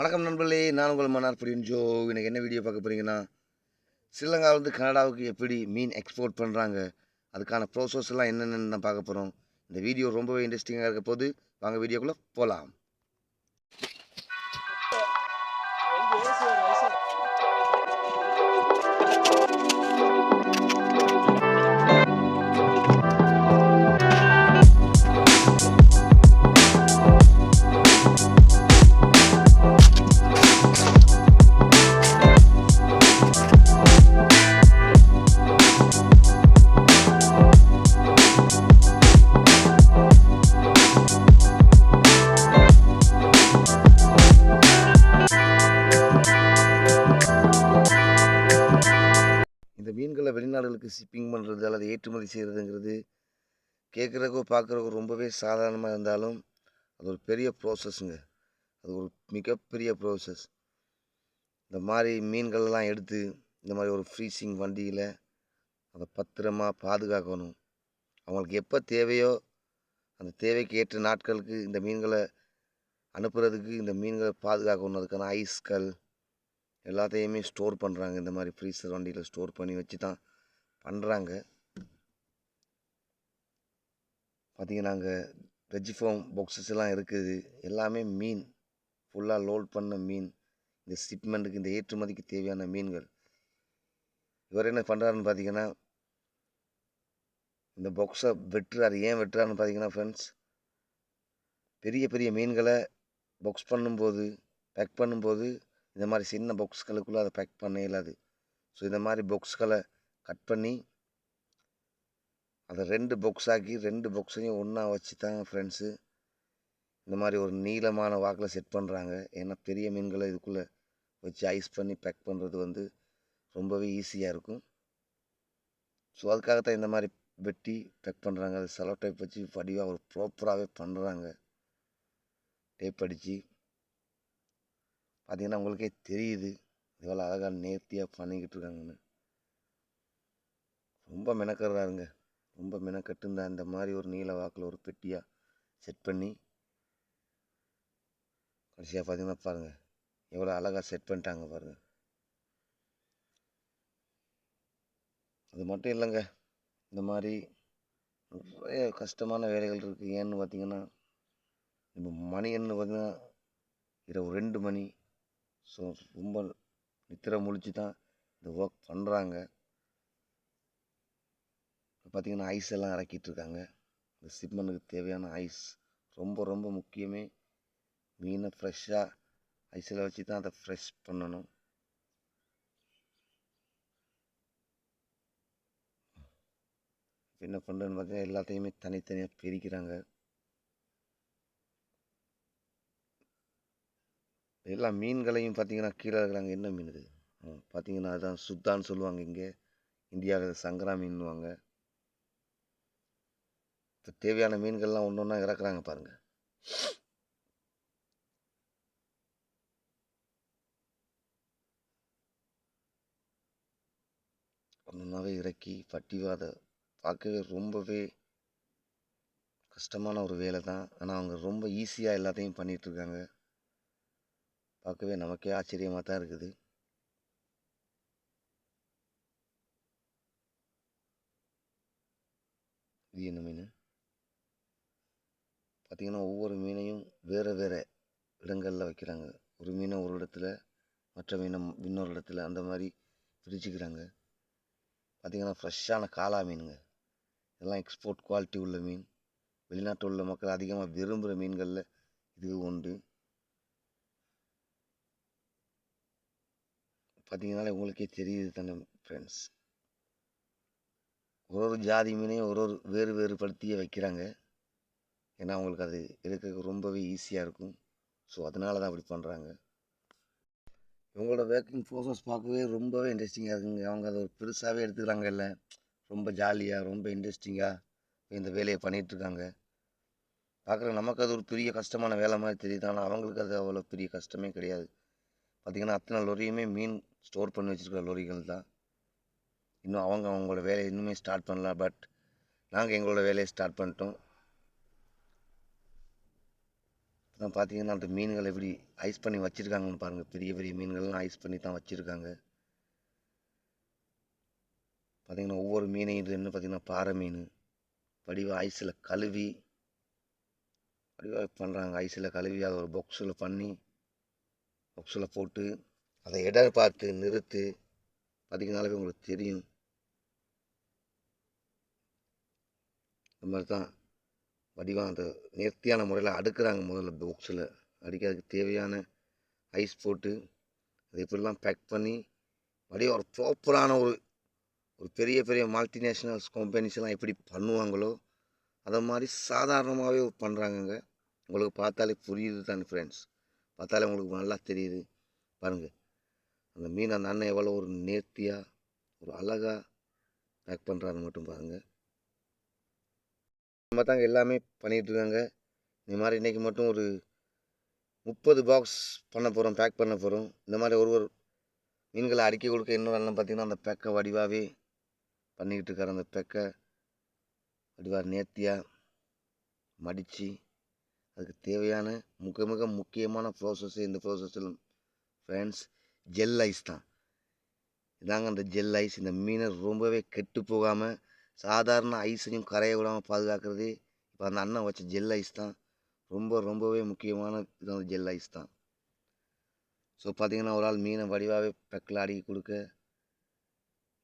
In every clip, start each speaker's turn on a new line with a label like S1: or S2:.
S1: வணக்கம் நண்பர்களே நான் உங்கள் புரியும் ஜோ. எனக்கு என்ன வீடியோ பார்க்க போகிறீங்கன்னா ஸ்ரீலங்காவிலிருந்து கனடாவுக்கு எப்படி மீன் எக்ஸ்போர்ட் பண்ணுறாங்க அதுக்கான ப்ரோசஸ் எல்லாம் என்னென்னு தான் பார்க்க போகிறோம் இந்த வீடியோ ரொம்பவே இன்ட்ரெஸ்டிங்காக இருக்க போது வாங்க வீடியோக்குள்ளே போகலாம் இந்த மீன்களை வெளிநாடுகளுக்கு ஷிப்பிங் பண்ணுறது அல்லது ஏற்றுமதி செய்கிறதுங்கிறது கேட்குறக்கோ பார்க்குறக்கோ ரொம்பவே சாதாரணமாக இருந்தாலும் அது ஒரு பெரிய ப்ராசஸ்ங்க அது ஒரு மிகப்பெரிய ப்ரோசஸ் இந்த மாதிரி மீன்கள்லாம் எடுத்து இந்த மாதிரி ஒரு ஃப்ரீசிங் வண்டியில் அதை பத்திரமா பாதுகாக்கணும். அவங்களுக்கு எப்போ தேவையோ அந்த தேவைக்கு ஏற்ற நாட்களுக்கு இந்த மீன்களை அனுப்புறதுக்கு இந்த மீன்களை பாதுகாக்கணும் அதுக்கான ஐஸ்கள் எல்லாத்தையுமே ஸ்டோர் பண்ணுறாங்க இந்த மாதிரி ஃப்ரீசர் வண்டியில் ஸ்டோர் பண்ணி வச்சு தான் பண்ணுறாங்க பார்த்தீங்கன்னா அங்கே வெஜிஃபார்ம் பாக்ஸஸ் எல்லாம் இருக்குது. எல்லாமே மீன். ஃபுல்லாக லோட் பண்ண மீன். இந்த ஷிப்மெண்ட்டுக்கு இந்த ஏற்றுமதிக்கு தேவையான மீன்கள். இவர் என்ன பண்ணுறாருன்னு பார்த்தீங்கன்னா இந்த பாக்ஸை வெட்டுறாரு. ஏன் வெட்டுறாருன்னு பார்த்தீங்கன்னா ஃப்ரெண்ட்ஸ் பெரிய பெரிய மீன்களை பாக்ஸ் பண்ணும்போது பேக் பண்ணும்போது இந்த மாதிரி சின்ன பாக்ஸ்களுக்குள்ளே அதை பேக் பண்ண இயலாது. ஸோ இந்த மாதிரி பாக்ஸ்களை கட் பண்ணி அதை ரெண்டு பாக்ஸ் ஆக்கி ரெண்டு பாக்ஸையும் ஒன்றா வச்சு தான் ஃப்ரெண்ட்ஸு இந்த மாதிரி ஒரு நீளமான வாக்கில் செட் பண்ணுறாங்க ஏன்னா பெரிய மீன்களை இதுக்குள்ளே வச்சு ஐஸ் பண்ணி பேக் பண்ணுறது வந்து ரொம்பவே ஈஸியாக இருக்கும். ஸோ அதுக்காகத்தான் இந்த மாதிரி வெட்டி பேக் பண்ணுறாங்க அது செலோ டைப் வச்சு வடிவாக ஒரு ப்ராப்பராகவே பண்ணுறாங்க டேப் அடித்து பார்த்திங்கன்னா உங்களுக்கே தெரியுது. எவ்வளோ அழகாக நேர்த்தியாக பண்ணிக்கிட்டு இருக்காங்கன்னு. ரொம்ப மெனக்கறாருங்க ரொம்ப மெனக்கட்டு இந்த இந்த மாதிரி ஒரு நீல வாக்கில் ஒரு பெட்டியாக செட் பண்ணி கடைசியாக பார்த்தீங்கன்னா பாருங்கள் எவ்வளோ அழகாக செட் பண்ணிட்டாங்க பாருங்கள் அது மட்டும் இல்லைங்க. இந்த மாதிரி நிறைய கஷ்டமான வேலைகள் இருக்குது ஏன்னு பார்த்தீங்கன்னா இப்போ என்ன பார்த்தீங்கன்னா இரவு ரெண்டு மணி ஸோ ரொம்ப நித்திரை முழிச்சு தான் இந்த ஒர்க் பண்ணுறாங்க பார்த்திங்கன்னா ஐஸ் எல்லாம் இறக்கிட்டுருக்காங்க இந்த சிம்மனுக்கு தேவையான ஐஸ் ரொம்ப ரொம்ப முக்கியமே. மீனை ஃப்ரெஷ்ஷாக ஐஸில் வச்சு தான் அதை ஃப்ரெஷ் பண்ணணும். என்ன பண்ணுறதுன்னு பார்த்தீங்கன்னா எல்லாத்தையுமே தனித்தனியாக பிரிக்கிறாங்க. எல்லா மீன்களையும் பார்த்தீங்கன்னா கீழே இருக்கிறாங்க. என்ன மீன் இது? பார்த்தீங்கன்னா அதுதான் சுத்தான்னு சொல்லுவாங்க இங்கே. இந்தியாவில் சங்கரா மீன்வாங்க இப்போ தேவையான மீன்கள்லாம் ஒன்று ஒன்றா இறக்குறாங்க பாருங்கள் ஒன்றாவே இறக்கி பட்டிவாத பார்க்கவே ரொம்பவே கஷ்டமான ஒரு வேலை தான் ஆனால் அவங்க ரொம்ப ஈஸியாக எல்லாத்தையும் பண்ணிகிட்ருக்காங்க பார்க்கவே நமக்கே ஆச்சரியமாக தான் இருக்குது. இது என்ன மீன்? பார்த்திங்கன்னா ஒவ்வொரு மீனையும் வேறு வேறு இடங்களில் வைக்கிறாங்க. ஒரு மீனை ஒரு இடத்துல மற்ற மீனை இன்னொரு இடத்துல அந்த மாதிரி பிரிச்சுக்கிறாங்க. பார்த்திங்கன்னா ஃப்ரெஷ்ஷான காலா மீனுங்க. இதெல்லாம் எக்ஸ்போர்ட் குவாலிட்டி உள்ள மீன். வெளிநாட்டில் உள்ள மக்கள் அதிகமாக விரும்புகிற மீன்களில் இது உண்டு பார்த்தீங்கனாலே உங்களுக்கே தெரியுது தானே ஃப்ரெண்ட்ஸ் ஒரு ஒரு ஜாதி மீனையும் ஒரு ஒரு வேறு வேறுபடுத்தியே வைக்கிறாங்க. ஏன்னா அவங்களுக்கு அது எடுக்க ரொம்பவே ஈஸியாக இருக்கும். ஸோ அதனால தான் அப்படி பண்ணுறாங்க இவங்களோட ஒர்க்கிங் ப்ரோசஸ் பார்க்கவே ரொம்பவே இன்ட்ரெஸ்டிங்காக இருக்குங்க. அவங்க அதை ஒரு பெருசாகவே எடுத்துக்கிறாங்க இல்லை ரொம்ப ஜாலியாக ரொம்ப இன்ட்ரெஸ்டிங்காக இந்த வேலையை பண்ணிகிட்ருக்காங்க பார்க்குற நமக்கு அது ஒரு பெரிய கஷ்டமான வேலை மாதிரி தெரியுது. ஆனால் அவங்களுக்கு அது அவ்வளோ பெரிய கஷ்டமே கிடையாது. பார்த்திங்கன்னா அத்தனை லொரியுமே மீன் ஸ்டோர் பண்ணி வச்சுருக்கிற லொரிகள் தான். இன்னும் அவங்க அவங்களோட வேலையை இன்னுமே ஸ்டார்ட் பண்ணல பட் நாங்கள் எங்களோட வேலையை ஸ்டார்ட் பண்ணிட்டோம். நான் பார்த்தீங்கன்னா அந்த மீன்கள் எப்படி ஐஸ் பண்ணி வச்சுருக்காங்கன்னு பாருங்கள் பெரிய பெரிய மீன்கள்லாம் ஐஸ் பண்ணி தான் வச்சுருக்காங்க. பார்த்திங்கன்னா ஒவ்வொரு மீனையும் இது என்ன பார்த்தீங்கன்னா பாறை மீன். வடிவாக ஐஸில் கழுவி வடிவாக பண்ணுறாங்க ஐஸில் கழுவி அதை ஒரு பாக்ஸில் பண்ணி பாக்ஸில் போட்டு அதை இடம் பார்த்து நிறுத்து பார்த்தீங்கன்னாலே உங்களுக்கு தெரியும். இந்த மாதிரி தான் வடிவம் அந்த நேர்த்தியான முறையில் அடுக்கிறாங்க முதல்ல பாக்ஸில் அடிக்கிறதுக்கு தேவையான ஐஸ் போட்டு அதை இப்படிலாம் பேக் பண்ணி வடிவம் ஒரு ப்ராப்பரான ஒரு ஒரு பெரிய பெரிய மல்டிநேஷ்னல்ஸ் கம்பெனிஸ்லாம் எப்படி பண்ணுவாங்களோ அதை மாதிரி சாதாரணமாகவே பண்ணுறாங்கங்க உங்களுக்கு பார்த்தாலே புரியுது தானே ஃப்ரெண்ட்ஸ் பார்த்தாலே உங்களுக்கு நல்லா தெரியுது. பாருங்கள் அந்த மீன் அந்த அண்ணன் எவ்வளோ ஒரு நேர்த்தியாக ஒரு அழகாக பேக் பண்ணுறான்னு மட்டும் பாருங்கள் நம்ம தாங்க எல்லாமே பண்ணிகிட்ருக்காங்க இந்த மாதிரி இன்றைக்கி மட்டும் ஒரு முப்பது பாக்ஸ் பண்ண போகிறோம் பேக் பண்ண போகிறோம் இந்த மாதிரி ஒரு ஒரு மீன்களை அடுக்கி கொடுக்க இன்னொரு அண்ணன் பார்த்திங்கன்னா அந்த பெக்கை வடிவாகவே பண்ணிக்கிட்டு இருக்கார். அந்த பெக்கை வடிவாக நேர்த்தியாக மடித்து அதுக்கு தேவையான மிக மிக முக்கியமான ப்ராசஸ் இந்த ப்ராசஸில் ஃப்ரெண்ட்ஸ் ஜெல் ஐஸ் தான். இதாங்க அந்த ஜெல் ஐஸ் இந்த மீனை ரொம்பவே கெட்டு போகாமல் சாதாரண ஐஸையும் கரைய விடாமல் பாதுகாக்கிறது. இப்போ அந்த அண்ணன் வச்ச ஜெல் ஐஸ் தான். ரொம்ப ரொம்பவே முக்கியமான இது அந்த ஜெல் ஐஸ் தான். ஸோ பார்த்திங்கன்னா ஒரு ஆள் மீனை வடிவாகவே பெக்கில் அடுக்கி கொடுக்க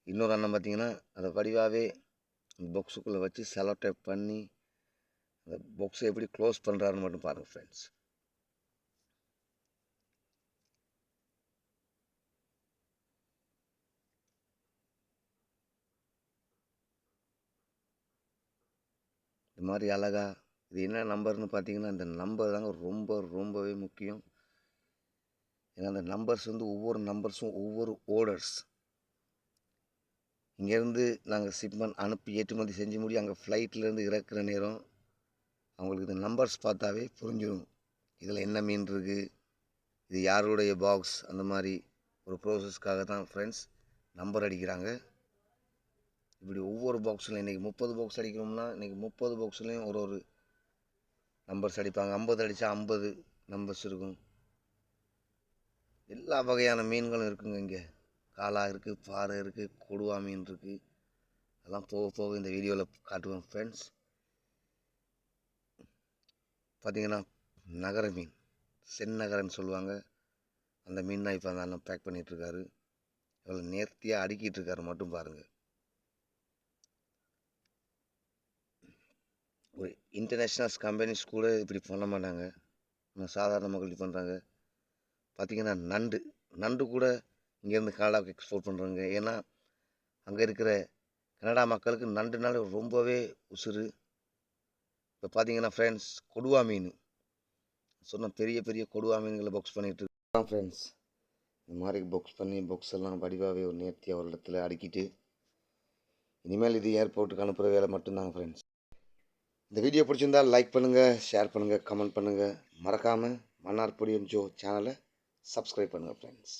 S1: இன்னொரு அண்ணன் பார்த்திங்கன்னா அதை வடிவாகவே பொக்ஸுக்குள்ளே வச்சு செலோ டேப் பண்ணி அந்த பொக்ஸை எப்படி க்ளோஸ் பண்ணுறாருன்னு மட்டும் பாருங்கள் ஃப்ரெண்ட்ஸ் இது மாதிரி அழகா இது என்ன நம்பர்னு பார்த்தீங்கன்னா இந்த நம்பர் தாங்க ரொம்ப ரொம்பவே முக்கியம். ஏன்னா அந்த நம்பர்ஸ் வந்து ஒவ்வொரு நம்பர்ஸும் ஒவ்வொரு ஓர்டர்ஸ் இங்கேருந்து நாங்கள் ஷிப்மெண்ட் அனுப்பி ஏற்றுமதி செஞ்சு முடி அங்கே ஃப்ளைட்லேருந்து இறக்குற நேரம் அவங்களுக்கு இந்த நம்பர்ஸ் பார்த்தாவே புரிஞ்சிடும் இதில் என்ன மீன் இருக்குது இது யாருடைய பாக்ஸ் அந்த மாதிரி ஒரு ப்ரோசஸ்க்காக தான் ஃப்ரெண்ட்ஸ் நம்பர் அடிக்கிறாங்க. இப்படி ஒவ்வொரு பாக்ஸில் இன்றைக்கி முப்பது பாக்ஸ் அடிக்கிறோம்னா இன்றைக்கி முப்பது பாக்ஸ்லேயும் ஒரு ஒரு நம்பர்ஸ் அடிப்பாங்க. ஐம்பது அடித்தா ஐம்பது நம்பர்ஸ் இருக்கும். எல்லா வகையான மீன்களும் இருக்குங்க இங்கே. காலா இருக்குது பாறை இருக்குது கொடுவா மீன் இருக்குது அதெல்லாம் போக போக இந்த வீடியோவில் காட்டுவேன் ஃப்ரெண்ட்ஸ் பார்த்திங்கன்னா நகர மீன். செந்நகரன்னு சொல்லுவாங்க. அந்த மீன் தான் இப்போ அந்த அண்ணன் பேக் பண்ணிகிட்ருக்காரு எவ்வளோ நேர்த்தியாக அடுக்கிட்டு இருக்காரு மட்டும் பாருங்கள் ஒரு இன்டர்நேஷ்னல்ஸ் கம்பெனிஸ் கூட இப்படி பண்ண மாட்டாங்க. ஆனால் சாதாரண மக்கள் இப்படி பண்ணுறாங்க பார்த்திங்கன்னா நண்டு நண்டு கூட இங்கேருந்து கனடாவுக்கு எக்ஸ்போர்ட் பண்ணுறாங்க ஏன்னா அங்கே இருக்கிற கனடா மக்களுக்கு நண்டுனால ரொம்பவே உசுறு. இப்போ பார்த்தீங்கன்னா ஃப்ரெண்ட்ஸ் கொடுவா மீன். சொன்ன பெரிய பெரிய கொடுவா மீன்களை பாக்ஸ் பண்ணிகிட்டு இருக்கோம் ஃப்ரெண்ட்ஸ் இந்த மாதிரி பாக்ஸ் பண்ணி பாக்ஸ் எல்லாம் வடிவாகவே ஒரு நேர்த்தியாக ஒரு இடத்துல அடுக்கிட்டு இனிமேல் இது ஏர்போர்ட்டுக்கு அனுப்புகிற வேலை மட்டும்தாங்க ஃப்ரெண்ட்ஸ் இந்த வீடியோ பிடிச்சிருந்தால் லைக் பண்ணுங்கள் ஷேர் பண்ணுங்கள் கமெண்ட் பண்ணுங்கள் மறக்காமல் மன்னார்பொடியம் ஜோ சேனலை சப்ஸ்கிரைப் பண்ணுங்கள் ஃப்ரெண்ட்ஸ்